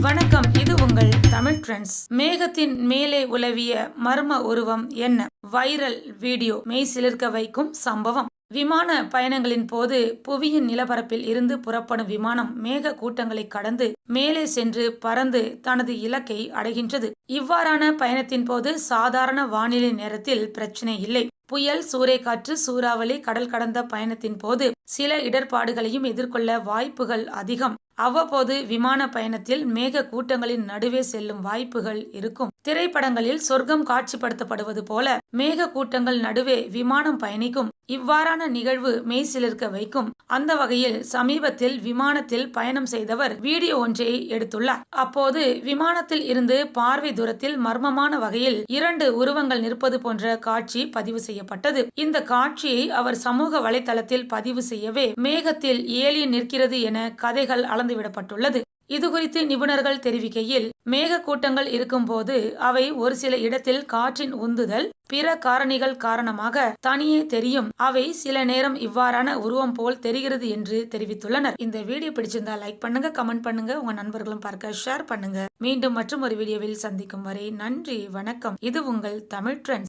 வணக்கம். இது உங்கள் தமிழ் ட்ரெண்ட்ஸ் மேகத்தின் மேலே உலவிய மர்ம உருவம் என்ன? Viral video. மெய் சிலிர்க்க வைக்கும் சம்பவம். விமான பயணங்களின் போது புவியின் நிலப்பரப்பில் இருந்து புறப்படும் விமானம் மேக கூட்டங்களை கடந்து மேலே சென்று பறந்து தனது இலக்கை அடைகின்றது. இவ்வாறான பயணத்தின் போது சாதாரண வானிலை நேரத்தில் பிரச்சனை இல்லை. புயல் சூறைக்காற்று சூறாவளி கடல் கடந்த பயணத்தின் போது சில இடர்பாடுகளையும் எதிர்கொள்ள வாய்ப்புகள் அதிகம். அவ்வப்போது விமான பயணத்தில் மேக கூட்டங்களின் நடுவே செல்லும் வாய்ப்புகள் இருக்கும். திரைப்படங்களில் சொர்க்கம் காட்சிப்படுத்தப்படுவது போல மேக கூட்டங்கள் நடுவே விமானம் பயணிக்கும். இவ்வாறான நிகழ்வு மெய்சிலிருக்க வைக்கும். அந்த வகையில் சமீபத்தில் விமானத்தில் பயணம் செய்தவர் வீடியோ ஒன்றை எடுத்துள்ளார். அப்போது விமானத்தில் இருந்து பார்வை தூரத்தில் மர்மமான வகையில் இரண்டு உருவங்கள் நிற்பது போன்ற காட்சி பதிவு செய்யப்பட்டது. இந்த காட்சியை அவர் சமூக வலைதளத்தில் பதிவு செய்யவே மேகத்தில் ஏலியன் நிற்கிறது என கதைகள் அளந்துவிடப்பட்டுள்ளது. இதுகுறித்து நிபுணர்கள் தெரிவிக்கையில் மேகக்கூட்டங்கள் இருக்கும்போது அவை ஒரு சில இடத்தில் காற்றின் உந்துதல் பிற காரணிகள் காரணமாக தனியே தெரியும். அவை சில நேரம் இவ்வாறான உருவம் போல் தெரிகிறது என்று தெரிவித்துள்ளனர். இந்த வீடியோ பிடிச்சிருந்தா லைக் பண்ணுங்க கமெண்ட் பண்ணுங்க உங்க நண்பர்களும் பார்க்க ஷேர் பண்ணுங்க. மீண்டும் மற்றும் ஒரு வீடியோவில் சந்திக்கும் வரை நன்றி வணக்கம். இது உங்கள் தமிழ் ட்ரெண்ட்ஸ்